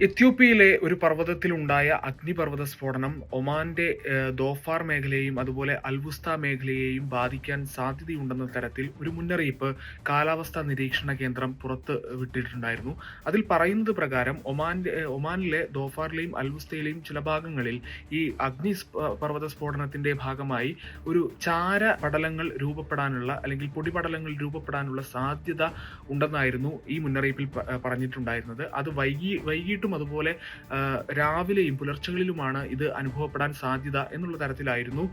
എത്യോപ്യയിലെ ഒരു പർവതത്തിലുണ്ടായ അഗ്നിപർവത സ്ഫോടനം ഒമാന്റെ ദോഫാർ മേഖലയെയും അതുപോലെ അൽബുസ്ത മേഖലയെയും ബാധിക്കാൻ സാധ്യതയുണ്ടെന്ന തരത്തിൽ ഒരു മുന്നറിയിപ്പ് കാലാവസ്ഥാ നിരീക്ഷണ കേന്ദ്രം പുറത്ത് വിട്ടിട്ടുണ്ടായിരുന്നു. അതിൽ പറയുന്നത് പ്രകാരം ഒമാന്റെ ഏഹ്, ഒമാനിലെ ദോഫാറിലെയും അൽവുസ്തയിലെയും ചില ഭാഗങ്ങളിൽ ഈ അഗ്നി പർവത സ്ഫോടനത്തിന്റെ ഭാഗമായി ഒരു ചാര പടലങ്ങൾ രൂപപ്പെടാനുള്ള അല്ലെങ്കിൽ പൊടിപടലങ്ങൾ രൂപപ്പെടാനുള്ള സാധ്യത ഉണ്ടെന്നായിരുന്നു ഈ മുന്നറിയിപ്പിൽ പറഞ്ഞിട്ടുണ്ടായിരുന്നത്. അത് വൈകി വൈകിട്ടും അതുപോലെ ആ, രാവിലെയും പുലർച്ചകളിലുമാണ് ഇത് അനുഭവപ്പെടാൻ സാധ്യത എന്നുള്ള തരത്തിലായിരുന്നു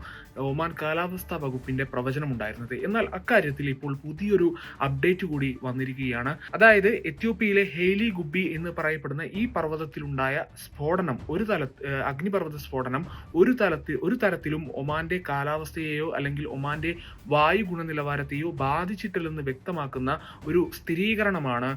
ഒമാൻ കാലാവസ്ഥാ വകുപ്പിന്റെ പ്രവചനം ഉണ്ടായിരുന്നത് എന്നാൽ അക്കാര്യത്തിൽ ഇപ്പോൾ പുതിയൊരു അപ്ഡേറ്റ് കൂടി വന്നിരിക്കുകയാണ്. അതായത് എത്യോപ്യയിലെ ഹെയ്ലി ഗുബി എന്ന് പറയപ്പെടുന്ന ഈ പർവതത്തിലുണ്ടായ സ്ഫോടനം ഒരു തല അഗ്നിപർവത സ്ഫോടനം ഒരു തലത്തിൽ ഒരു തരത്തിലും ഒമാന്റെ കാലാവസ്ഥയെയോ അല്ലെങ്കിൽ ഒമാന്റെ വായു ഗുണനിലവാരത്തെയോ ബാധിച്ചിട്ടില്ലെന്ന് വ്യക്തമാക്കുന്ന ഒരു സ്ഥിരീകരണമാണ്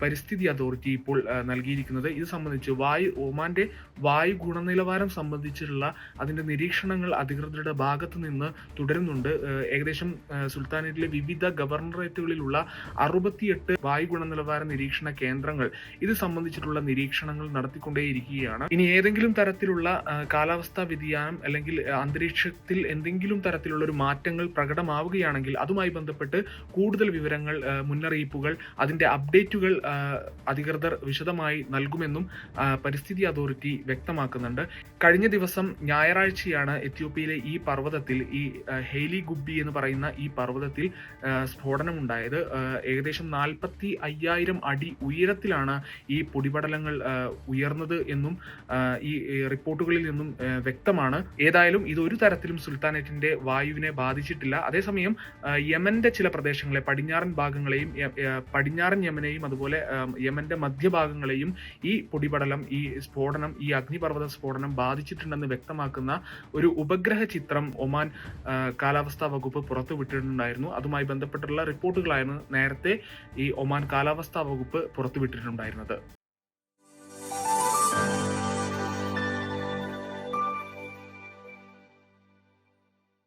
പരിസ്ഥിതി അതോറിറ്റി ഇപ്പോൾ നൽകിയിരിക്കുന്നത്. ഇത് സംബന്ധിച്ച് വായു ഒമാന്റെ വായു ഗുണനിലവാരം സംബന്ധിച്ചിട്ടുള്ള അതിന്റെ നിരീക്ഷണങ്ങൾ അധികൃതരുടെ ഭാഗത്ത് നിന്ന് തുടരുന്നുണ്ട്. ഏകദേശം സുൽത്താനേറ്റിലെ വിവിധ ഗവർണറേറ്റുകളിലുള്ള അറുപത്തിയെട്ട് വായു ഗുണനിലവാര നിരീക്ഷണ കേന്ദ്രങ്ങൾ ഇത് സംബന്ധിച്ചിട്ടുള്ള നിരീക്ഷണങ്ങൾ നടത്തിക്കൊണ്ടേയിരിക്കുകയാണ്. ഇനി ഏതെങ്കിലും തരത്തിലുള്ള കാലാവസ്ഥാ വ്യതിയാനം അല്ലെങ്കിൽ അന്തരീക്ഷത്തിൽ എന്തെങ്കിലും തരത്തിലുള്ള ഒരു മാറ്റങ്ങൾ പ്രകടമാവുകയാണെങ്കിൽ അതുമായി ബന്ധപ്പെട്ട് കൂടുതൽ വിവരങ്ങൾ മുന്നറിയിപ്പുകൾ അതിന്റെ അപ്ഡേറ്റുകൾ അധികൃതർ വിശദമായി നൽകുമെന്നും പരിസ്ഥിതി അതോറിറ്റി വ്യക്തമാക്കുന്നുണ്ട്. കഴിഞ്ഞ ദിവസം ഞായറാഴ്ചയാണ് എത്യോപ്യയിലെ ഈ പർവതത്തിൽ ഈ ഹെയ്ലി ഗുബി എന്ന് പറയുന്ന ഈ പർവതത്തിൽ സ്ഫോടനം സ്ഫോടനമുണ്ടായത്. ഏകദേശം നാൽപ്പത്തി അയ്യായിരം അടി ഉയരത്തിലാണ് ഈ പൊടിപടലങ്ങൾ ഉയർന്നത് എന്നും ഈ റിപ്പോർട്ടുകളിൽ നിന്നും വ്യക്തമാണ്. ഏതായാലും ഇത് ഒരു തരത്തിലും സുൽത്താനേറ്റിന്റെ വായുവിനെ ബാധിച്ചിട്ടില്ല. അതേസമയം യമന്റെ ചില പ്രദേശങ്ങളെ പടിഞ്ഞാറൻ ഭാഗങ്ങളെയും പടിഞ്ഞാറൻ യമനെയും അതുപോലെ യമന്റെ മധ്യഭാഗങ്ങളെയും ഈ പൊടിപടലം ഈ സ്ഫോടനം ഈ അഗ്നിപർവത സ്ഫോടനം ബാധിച്ചിട്ടുണ്ടെന്ന് വ്യക്തമാക്കുന്ന ഒരു ഉപഗ്രഹ ചിത്രം ഒമാൻ കാലാവസ്ഥാ വകുപ്പ് പുറത്തുവിട്ടിട്ടുണ്ടായിരുന്നു അതുമായി ബന്ധപ്പെട്ടുള്ള റിപ്പോർട്ടുകളായിരുന്നു നേരത്തെ ഈ ഒമാൻ കാലാവസ്ഥാ വകുപ്പ് പുറത്തുവിട്ടിട്ടുണ്ടായിരുന്നത്